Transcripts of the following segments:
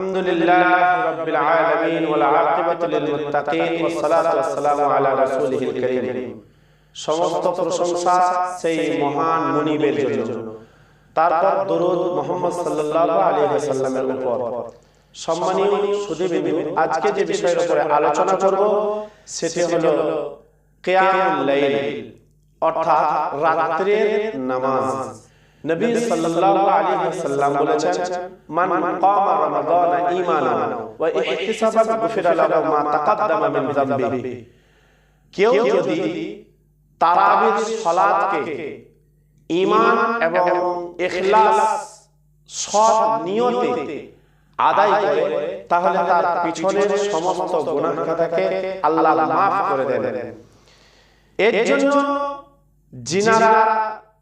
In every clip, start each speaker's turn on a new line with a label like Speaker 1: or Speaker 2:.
Speaker 1: الحمد لله رب العالمين والعاقبة للمتقين والصلاة والسلام على رسوله الكريم সমস্ত প্রশংসা সেই মহান মুনিবের জন্য তারপর দরুদ মোহাম্মদ সাল্লাল্লাহু আলাইহি ওয়াসাল্লামের উপর সম্মানীয় সুধীবৃন্দু আজকে যে বিষয়ের উপরে আলোচনা করব সেটি হলো কিয়ামুল লাইল অর্থাৎ রাত্রির নামাজ নবী সাল্লাল্লাহু আলাইহি ওয়াসাল্লাম বলেছেন মান কামা রমাদান ঈমানান ওয়া ইহতিসাবান গুফিরা লাহু মা তাকাদ্দামা মিন যামবিহি কেউ যদি তারাবির সালাতকে ঈমান এবং ইখলাস সৎ নিয়তে আদায় করে তাহলে তার পিছনের সমস্ত গুনাহ খাতাকে আল্লাহ মাফ করে দেন। এর জন্য জিনারা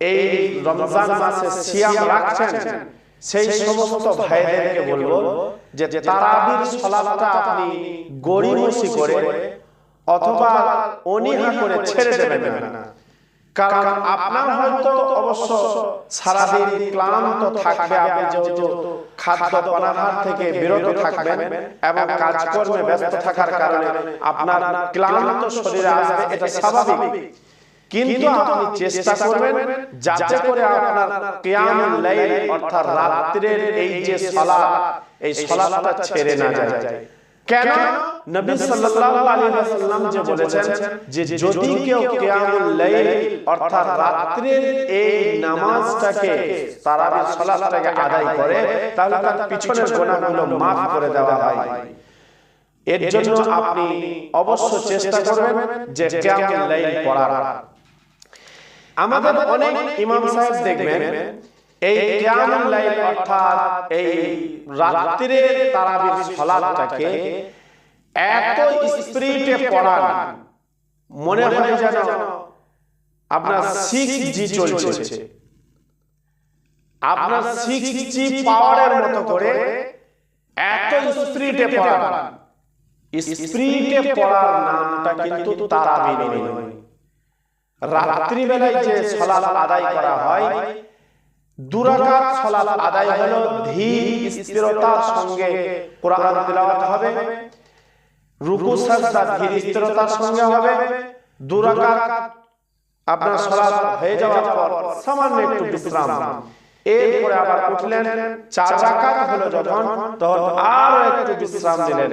Speaker 1: এই রমজান মাসে সিয়াম রাখছেন, সেই সমস্ত ভাইদেরকে বলব যে তারাবির সালাতটা আপনি গড়িমসি করে অথবা অনীহা করে ছেড়ে দেবেন না। কারণ আপনার হয়তো অবশ্য সারাদিন ক্লান্ত থাকবে, আপনি যেহেতু খাদ্য পানাহার থেকে বিরত থাকবেন এবং কাজকর্মে ব্যস্ত থাকার কারণে আপনার ক্লান্ত শরীরে আসবে, এটা স্বাভাবিক। কিন্তু আপনি চেষ্টা করবেন যাতে করে আপনার লাইল অর্থাৎ রাত্রির এই যে সালাত এই সালাতটা ছেড়ে না যায়। কেন? নবী সাল্লাল্লাহু আলাইহি ওয়াসাল্লাম যে বলেছেন যে যদি কেউ কিয়ামুল লাইল অর্থাৎ রাত্রির এই নামাজটাকে তারাবির সালাতটাকে আদায় করে তাহলে তার পিছনের গুনাহগুলো maaf করে দেওয়া হয়। এর জন্য আপনি অবশ্য চেষ্টা করবেন যে কিয়ামুল লাইল পড়ার আমাদের অনেক ইমাম সাহেব দেখবেন এই কিয়ামুল লাইল অর্থাৎ এই রাত্রির তারাবির সালাতটাকে এত স্পিরিটে পড়ান। মনে হয় যেন আপনার সিক্স জি চলছে। আপনার সিক্স জি পাওয়ারের মতো করে এত স্পিরিটে পড়ান। স্পিরিটে পড়ার নামটা কিন্তু তারাবি নয়। রাত্রি বেলায় যে সালাত আদায় করা হয়, দুরাকাত তেলাওয়াত হবে রুকু আপনার এরপরে আবার উঠলেন, চার রাকাত হলো যখন, তখন আরও একটু বিশ্রাম দিলেন।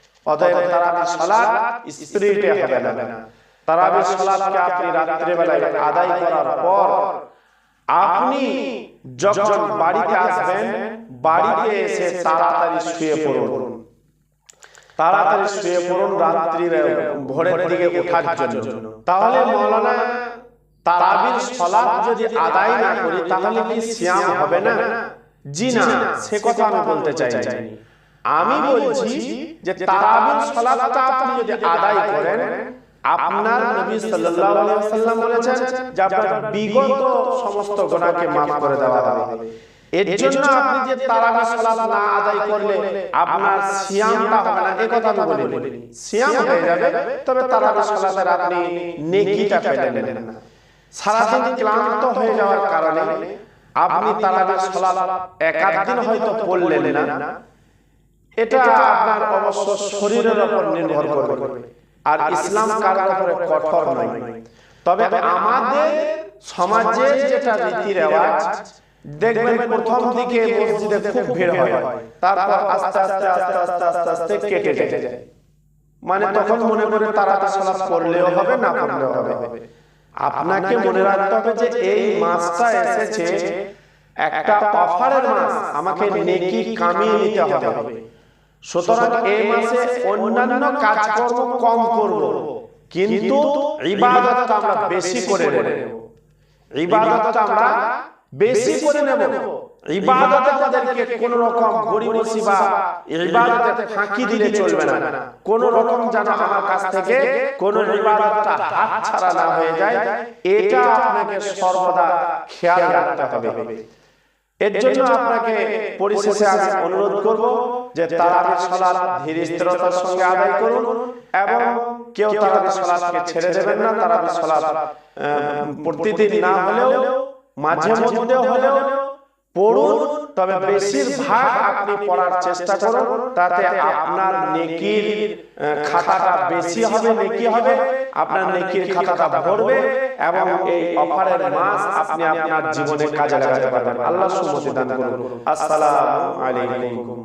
Speaker 1: অতএব তারাবির সালাত স্পিরিটে হবে না। তারাবির সালাতকে আপনি রাত্রে বেলায় আদায় করার পর আপনি যখন বাড়িতে আসবেন বাড়িতে এসে তাড়াতাড়ি শুয়ে পড়ুন। তাড়াতাড়ি শুয়ে পড়ুন রাত্রির ভোরের দিকে ওঠার জন্য। তাহলে মৌলানা তারাবির সালাত যদি আদায় না করি তাহলে কি সিয়াম হবে না? জি না সে কথা আমি বলতে চাই আমি বলছি যে তারাবির সালাতটা আপনি যদি আদায় করেন আপনার নবী সাল্লাল্লাহু আলাইহি ওয়াসাল্লাম বলেছেন যে আপনার বিগত সমস্ত গুনাহকে maaf করে দেওয়া হবে। এর জন্য আপনি যে তারাবি সালাত না আদায় করলে আপনার সিয়ামটা হবে না এই কথা আমি সিয়াম হয়ে যাবে তবে তারাবি সালাতের আপনি নেকিটা পেলেন না। সারাদিন ক্লান্ত হয়ে যাওয়ার কারণে আপনি তারাবি সালাত একাধ দিন হয়তো পড়লেন না। এটা আপনার অবশ্য শরীরের উপর নির্ভর করবে আর ইসলাম কারোর উপরে কঠোর নয় তবে আমাদের সমাজে যেটা রীতি রেওয়াজ দেখবেন প্রথম দিকে মসজিদে খুব ভিড় হয় তারপর আস্তে আস্তে আস্তে আস্তে আস্তে আস্তে কেটে কেটে যায় মানে তখন মনে করে তারা সালাত করলেও হবে না করলেও হবে আপনাকে মনে রাখতে হবে যে এই মাসটা এসেছে একটা অফারের মাস আমাকে নেকি কামিয়ে নিতে হবে সুতরাং এই মাসে অন্যান্য কাজকর্ম কম করব। কিন্তু ইবাদতটা আমরা বেশি করে নেব। ইবাদতটা আমরা বেশি করে নেব। ইবাদতে আমাদেরকে কোন রকম গরিবসি বা ইবাদতে ফাঁকি দিলে চলবে না। কোন রকম যেন আমার কাছ থেকে কোন ইবাদতটা হাত ছাড়া না হয়ে যায়। এটা আপনাকে সর্বদা খেয়াল রাখতে হবে। এর জন্য আপনাকে পরিশেষে আমি অনুরোধ করব যে তারাবির সালাত ধীর স্থিরতার সঙ্গে আদায় করুন এবং কেউ তারাবির সালাতকে ছেড়ে দেবেন না তারাবির সালাত প্রতিদিন না হলেও মাঝে মধ্যে হলেও পড়ুন তবে বেশিরভাগ আপনি পড়ার চেষ্টা করুন তাতে আপনার নেকির খাতাটা বেশি হবে নেকি হবে আপনার নেকির খাতাটা ভরবে এবং এই অফারের মাস আপনি আপনার জীবনে কাজে লাগাতে পারবেন। আল্লাহ সুমতি দান করুন। আসসালামু আলাইকুম।